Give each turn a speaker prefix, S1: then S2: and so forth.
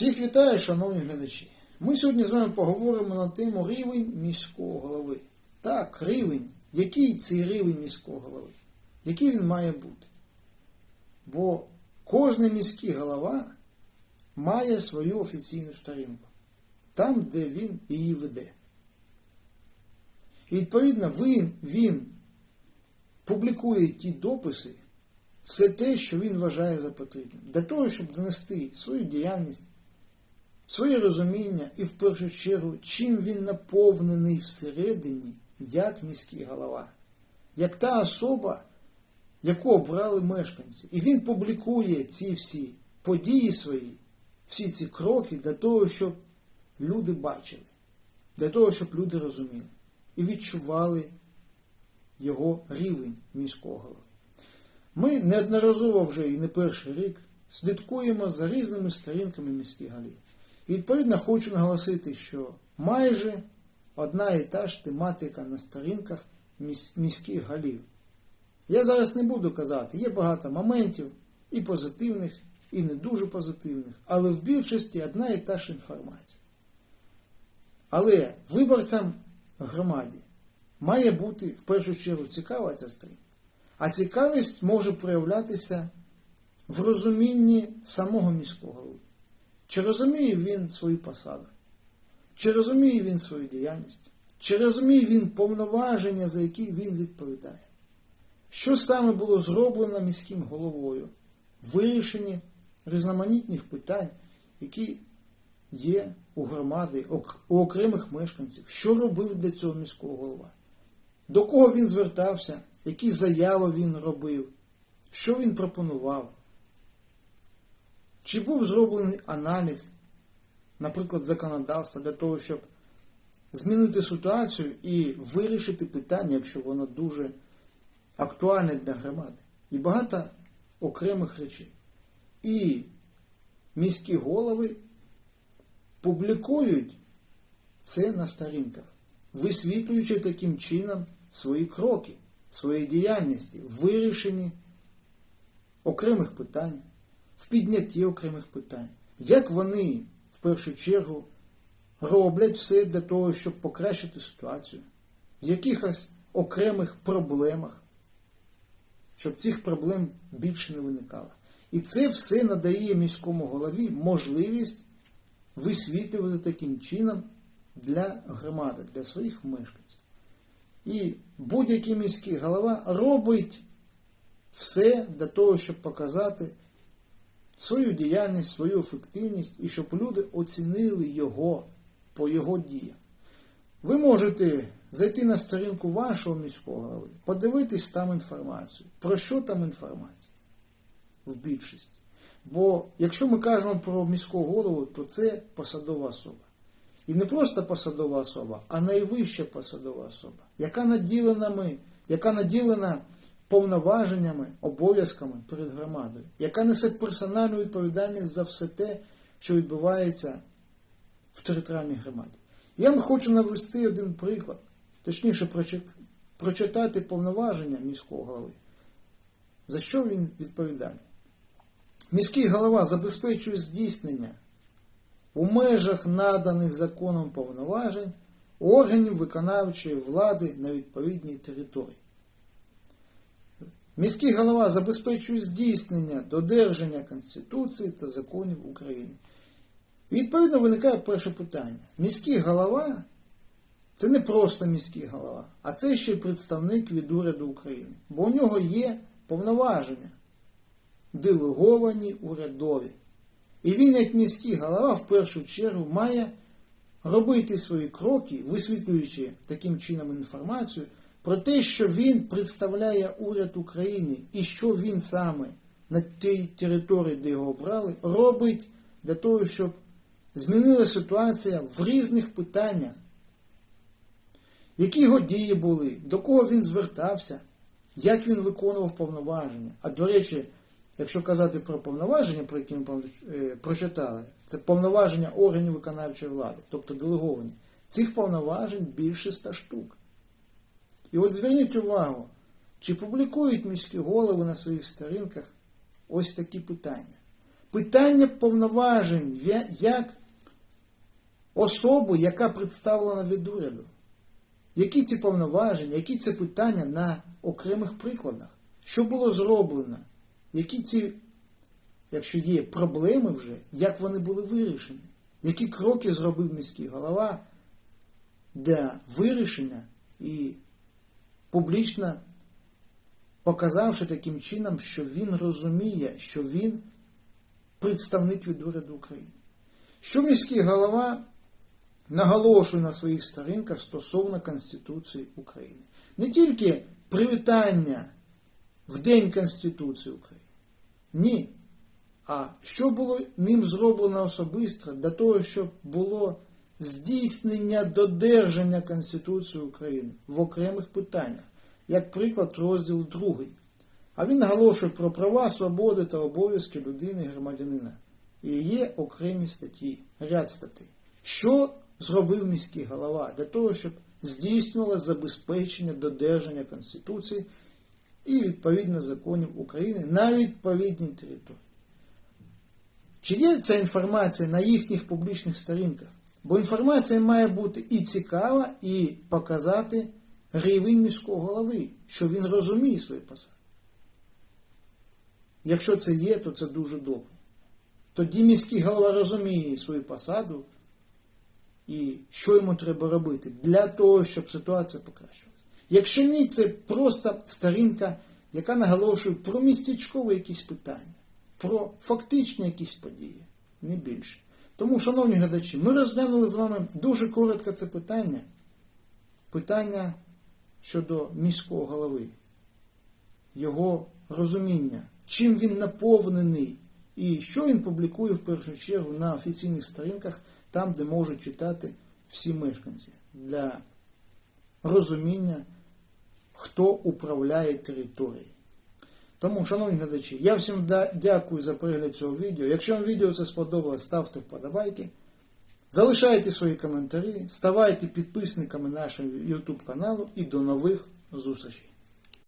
S1: Всіх вітаю, шановні глядачі. Ми сьогодні з вами поговоримо на тему рівень міського голови. Так, рівень. Який цей рівень міського голови? Який він має бути? Бо кожен міський голова має свою офіційну сторінку, там, де він її веде. І відповідно він, він публікує ті дописи, все те, що він вважає за потрібне, для того, щоб донести свою діяльність, своє розуміння і в першу чергу, чим він наповнений всередині, як міський голова, як та особа, яку обрали мешканці. І він публікує ці всі події свої, всі ці кроки для того, щоб люди бачили, для того, щоб люди розуміли і відчували його рівень міського голови. Ми неодноразово вже і не перший рік слідкуємо за різними сторінками міських голів. Відповідно хочу наголосити, що майже одна і та ж тематика на сторінках міських голів. Я зараз не буду казати, є багато моментів і позитивних, і не дуже позитивних, але в більшості одна і та ж інформація. Але виборцям громаді має бути в першу чергу цікава ця сторінка. А цікавість може проявлятися в розумінні самого міського голови. Чи розуміє він свою посаду? Чи розуміє він свою діяльність? Чи розуміє він повноваження, за які він відповідає? Що саме було зроблено міським головою в вирішенні різноманітних питань, які є у громади, у окремих мешканців? Що робив для цього міського голова? До кого він звертався, які заяви він робив, що він пропонував? Чи був зроблений аналіз, наприклад, законодавства для того, щоб змінити ситуацію і вирішити питання, якщо воно дуже актуальне для громади, і багато окремих речей. І міські голови публікують це на сторінках, висвітлюючи таким чином свої кроки, свої діяльності в вирішенні окремих питань, в піднятті окремих питань. Як вони в першу чергу роблять все для того, щоб покращити ситуацію, в якихось окремих проблемах, щоб цих проблем більше не виникало. І це все надає міському голові можливість висвітлювати таким чином для громади, для своїх мешканців. І будь-який міський голова робить все для того, щоб показати свою діяльність, свою ефективність і щоб люди оцінили його по його діям. Ви можете зайти на сторінку вашого міського голови, подивитись там інформацію. Про що там інформація? В більшості. Бо якщо ми кажемо про міського голову, то це посадова особа. І не просто посадова особа, а найвища посадова особа, яка наділена ми, яка наділена повноваженнями, обов'язками перед громадою, яка несе персональну відповідальність за все те, що відбувається в територіальній громаді. Я вам хочу навести один приклад, точніше, прочитати повноваження міського голови. За що він відповідальний? Міський голова забезпечує здійснення у межах наданих законом повноважень органів виконавчої влади на відповідній території. Міський голова забезпечує здійснення додержання Конституції та законів України. Відповідно виникає перше питання. Міський голова це не просто міський голова, а це ще й представник від уряду України. Бо у нього є повноваження, делеговані урядові. І він, як міський голова, в першу чергу має робити свої кроки, висвітлюючи таким чином інформацію про те, що він представляє уряд України і що він саме на тій території, де його обрали, робить для того, щоб змінила ситуація в різних питаннях. Які його дії були, до кого він звертався, як він виконував повноваження. А до речі, якщо казати про повноваження, про які ми е, прочитали, це повноваження органів виконавчої влади, тобто делеговані. Цих повноважень більше ста штук. І от зверніть увагу, чи публікують міські голови на своїх сторінках ось такі питання. питання повноважень як особи, яка представлена від уряду. Які ці повноваження, які це питання на окремих прикладах? Що було зроблено? Які ці, якщо є проблеми вже, як вони були вирішені? Які кроки зробив міський голова для вирішення і публічно показавши таким чином, що він розуміє, що він представник від уряду України. Що міський голова наголошує на своїх сторінках стосовно Конституції України. Не тільки привітання в День Конституції України. Ні. А що було ним зроблено особисто для того, щоб було здійснення додержання Конституції України в окремих питаннях, як приклад розділ 2. А він наголошує про права, свободи та обов'язки людини і громадянина. І є окремі статті, ряд статей. Що зробив міський голова для того, щоб здійснювалося забезпечення додержання Конституції і відповідно законів України на відповідній території? Чи є ця інформація на їхніх публічних сторінках? Бо інформація має бути і цікава, і показати рівень міського голови, що він розуміє свої посади. Якщо це є, то це дуже добре. Тоді міський голова розуміє свою посаду і що йому треба робити для того, щоб ситуація покращилась. Якщо ні, це просто сторінка, яка наголошує про містечкові якісь питання, про фактичні якісь події, не більше. Тому, шановні глядачі, ми розглянули з вами дуже коротко це питання. Питання щодо міського голови, його розуміння, чим він наповнений і що він публікує в першу чергу на офіційних сторінках, там, де можуть читати всі мешканці, для розуміння, хто управляє територією. Тому, шановні глядачі, я всім дякую за перегляд цього відео. Якщо вам відео це сподобалось, ставте вподобайки. Залишайте свої коментарі, ставайте підписниками нашого YouTube каналу і до нових зустрічей.